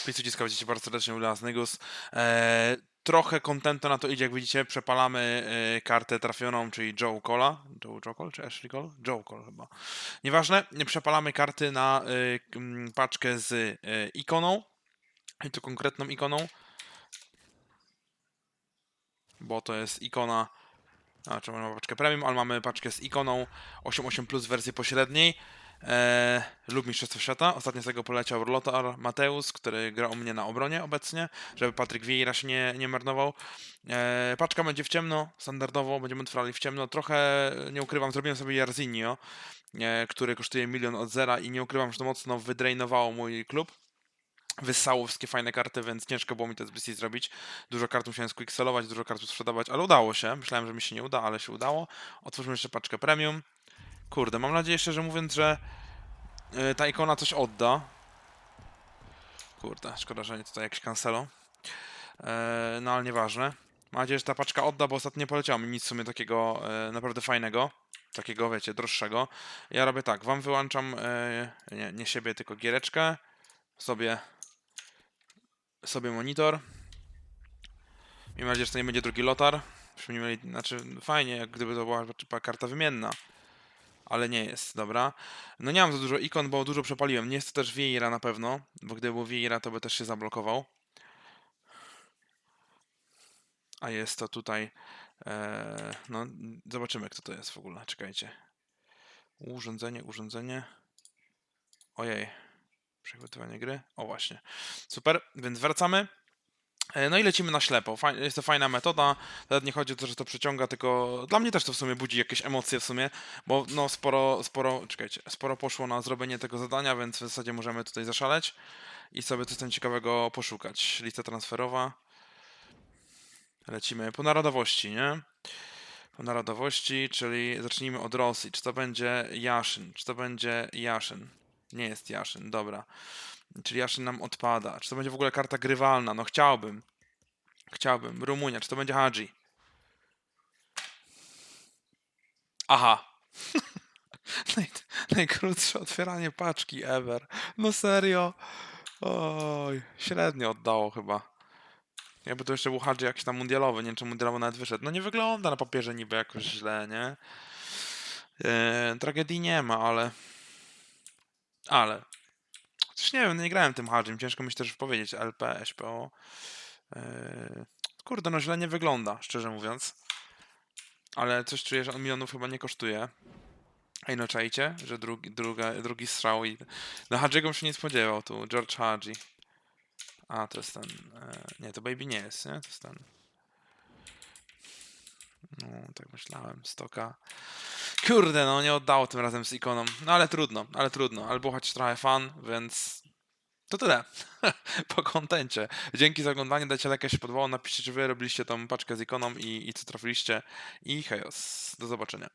Wpis uciska widzicie bardzo serdecznie Ulas Nygus. E, trochę kontenta na to idzie, jak widzicie, przepalamy e, kartę trafioną, czyli Joe Cola. Joe, Joe Cole czy Ashley Cole? Joe Cole chyba. Nieważne, przepalamy karty na e, m, paczkę z e, ikoną. I to konkretną ikoną. Bo to jest ikona. A, czy mamy paczkę premium, ale mamy paczkę z ikoną 8.8 Plus w wersji pośredniej. Eee, lub Mistrzostwo Świata. Ostatnio z tego poleciał Lothar Mateusz, który gra u mnie na obronie obecnie, żeby Patryk Vieira się nie, nie marnował. Eee, paczka będzie w ciemno, standardowo, będziemy otwierali w ciemno. Trochę, nie ukrywam, zrobiłem sobie Jarzinio, e, który kosztuje milion od zera i nie ukrywam, że to mocno wydrainowało mój klub. Wyssało wszystkie fajne karty, więc ciężko było mi to z BC zrobić. Dużo kart musiałem squickselować, dużo kart sprzedawać, ale udało się. Myślałem, że mi się nie uda, ale się udało. Otwórzmy jeszcze paczkę premium. Kurde, mam nadzieję szczerze mówiąc, że y, ta ikona coś odda. Kurde, szkoda, że nie tutaj jakieś cancelo. E, no ale nieważne. Mam nadzieję, że ta paczka odda, bo ostatnio nie poleciało mi nic w sumie takiego e, naprawdę fajnego. Takiego, wiecie, droższego. Ja robię tak, wam wyłączam, e, nie, nie siebie, tylko giereczkę. Sobie, sobie monitor. Miejmy nadzieję, że to nie będzie drugi lotar. Byśmy znaczy fajnie, jak gdyby to była karta wymienna ale nie jest, dobra. No nie mam za dużo ikon, bo dużo przepaliłem. Nie jest to też Vieira na pewno, bo gdyby był Vieira, to by też się zablokował. A jest to tutaj, e, no zobaczymy kto to jest w ogóle, czekajcie. Urządzenie, urządzenie. Ojej. Przygotowanie gry. O właśnie. Super, więc wracamy. E, No i lecimy na ślepo. Jest to fajna metoda. Nawet nie chodzi o to, że to przyciąga, tylko dla mnie też to w sumie budzi jakieś emocje w sumie, bo no sporo, sporo, czekajcie, sporo poszło na zrobienie tego zadania, więc w zasadzie możemy tutaj zaszaleć i sobie coś tam ciekawego poszukać. Lista transferowa. Lecimy po narodowości, nie? Po narodowości, czyli zacznijmy od Rosji. Czy to będzie Jaszyn? Czy to będzie Jaszyn? Nie jest Jaszyn, dobra. Czyli Jaszyn nam odpada. Czy to będzie w ogóle karta grywalna? No chciałbym. Chciałbym. Rumunia. Czy to będzie Hadzi? Aha. Naj, najkrótsze otwieranie paczki ever. No serio. Oj, średnio oddało chyba. Jakby to jeszcze był Hadzi jakiś tam mundialowy, nie wiem czy mundialowy nawet wyszedł. No nie wygląda na papierze niby jakoś źle, nie? Eee, tragedii nie ma, ale... Ale... Coś nie wiem, no nie grałem tym Hadzim, ciężko mi się też powiedzieć. LP, SPO. Eee, kurde, no źle nie wygląda, szczerze mówiąc. Ale coś czuję, że on milionów chyba nie kosztuje. Ej, no czajcie, że drugi, druga, drugi strzał i... No Hadziego bym się nie spodziewał tu, George Hadzi. A, to jest ten... E, nie, to Baby nie jest, nie? To jest ten... No, tak myślałem, Stoka. Kurde, no nie oddało tym razem z ikoną. No ale trudno, ale trudno. Ale było choć trochę fan, więc... To tyle. po kontencie. Dzięki za oglądanie, dajcie like, się podobało, napiszcie, czy wy robiliście tą paczkę z ikoną i, i co trafiliście. I hejos. Do zobaczenia.